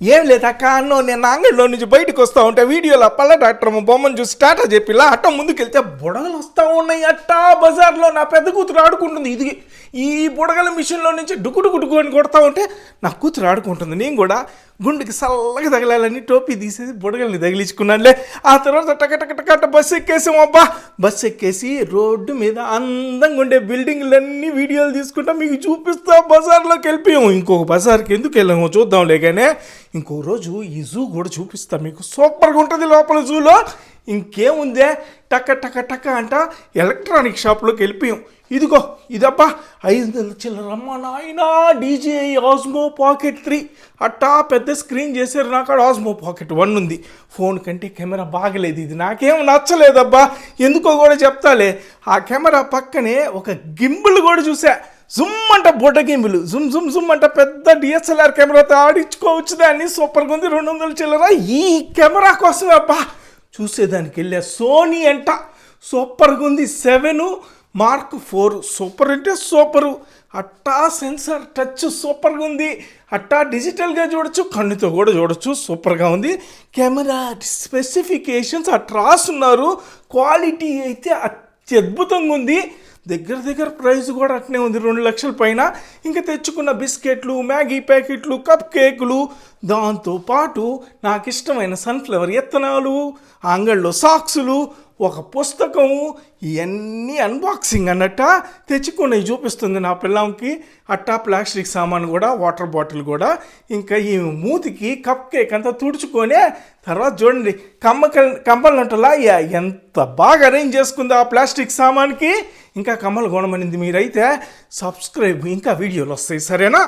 ఏం లేదు? అక్క అన్నో నేను అంగడిలో నుంచి బయటకు వస్తూ ఉంటే వీడియోలో పల్ల డాక్టర్ బొమ్మను చూసి టాటా చెప్పిలా అట్ట ముందుకెళ్తే బుడగలు వస్తూ ఉన్నాయి అట్టా బజార్లో నా పెద్ద కూతురు ఆడుకుంటుంది. ఇది ఈ బుడగల మిషన్లో నుంచి డుకు అని కొడతా ఉంటే నా కూతురు ఆడుకుంటుంది. నేను కూడా గుండెకి చల్లగా తగలాలని టోపీ తీసేసి బుడగల్ని తగిలించుకున్నానులే. ఆ తర్వాత టక టక టక బస్సు ఎక్కేసాం. అబ్బా! బస్సు ఎక్కేసి రోడ్డు మీద అందంగా ఉండే బిల్డింగ్లన్నీ వీడియోలు తీసుకుంటా మీకు చూపిస్తా. బజార్లోకి వెళ్ళిపోయాము ఇంకొక బజార్కి ఎందుకు వెళ్ళాము చూద్దాంలే కానీ ఇంకో రోజు ఈ జూ కూడా చూపిస్తా మీకు సూపర్గా ఉంటుంది లోపల జూలో. ఇంకేముందే టక టక టక అంట ఎలక్ట్రానిక్ షాప్లోకి వెళ్ళిపోయాం. ఇదిగో ఇదబ్బా ఐదు వందల చిల్లరమ్మ నాయన డీజే ఆస్మో పాకెట్ త్రీ. అట్టా పెద్ద స్క్రీన్ చేశారు నాకు ఆస్మో పాకెట్ వన్ ఉంది. ఫోన్ కంటే కెమెరా బాగలేదు ఇది నాకేం నచ్చలేదబ్బా. ఎందుకో కూడా చెప్తాలే. ఆ కెమెరా పక్కనే ఒక గింబుల్ కూడా చూసా. జుమ్ అంట బొడ్డ గింబులు జుమ్ జుమ్ జుమ్ అంట పెద్ద డిఎస్ఎల్ఆర్ కెమెరాతో ఆడించుకోవచ్చు దాన్ని సూపర్గా ఉంది. రెండు వందల చిల్లర ఈ కెమెరా కోసమే అబ్బా. చూసేదానికి వెళ్ళా. సోనీ అంట సూపర్గా ఉంది. Seven mark four. సూపర్ అంటే సూపరు. అట్టా సెన్సార్ టచ్ సూపర్గా ఉంది. అట్టా డిజిటల్గా చూడొచ్చు కన్నుతో కూడా చూడొచ్చు. సూపర్గా ఉంది. కెమెరా స్పెసిఫికేషన్స్ అట్లా రాస్తున్నారు క్వాలిటీ అయితే అత్యద్భుతంగా ఉంది. దగ్గర దగ్గర ప్రైస్ కూడా అట్నే ఉంది. రెండు లక్షల పైన. ఇంకా తెచ్చుకున్న బిస్కెట్లు మ్యాగీ ప్యాకెట్లు కప్ కేకులు. దాంతోపాటు నాకు ఇష్టమైన సన్ఫ్లవర్ ఎత్తనాలు ఆ అంగడిలో సాక్సులు ఒక పుస్తకము ఇవన్నీ అన్బాక్సింగ్ అన్నట్ట తెచ్చుకుని చూపిస్తుంది నా పిల్లంకి. అట్టా ప్లాస్టిక్ సామాన్ కూడా వాటర్ బాటిల్ కూడా. ఇంకా ఈ మూతికి కప్ కేక్ అంతా తుడుచుకొని తర్వాత చూడండి కమ్మకల్ కంపలంటలా ఎంత బాగా అరేంజ్ చేసుకుంది ఆ ప్లాస్టిక్ సామాన్కి. ఇంకా కమ్మలు కొనమనింది మీరైతే సబ్స్క్రైబ్ ఇంకా వీడియోలు వస్తాయి. సరేనా?